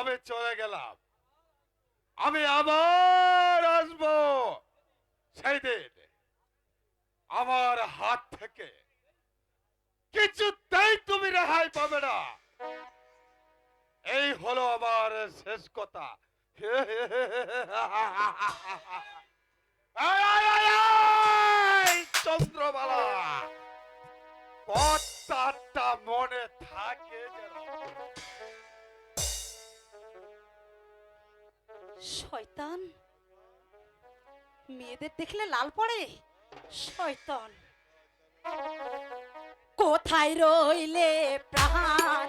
আমি চলে গেলাম আমি আবার আসব সেই দিন আমার হাত থেকে কিছুতেই তুমি রেহাই পাবে না এই হলো আমার শেষ কথা চন্দ্রবালা পথ মনে শয়তান? মেয়েদের দেখলে লাল পড়ে? শয়তান। কোথায় রইলে প্রাণ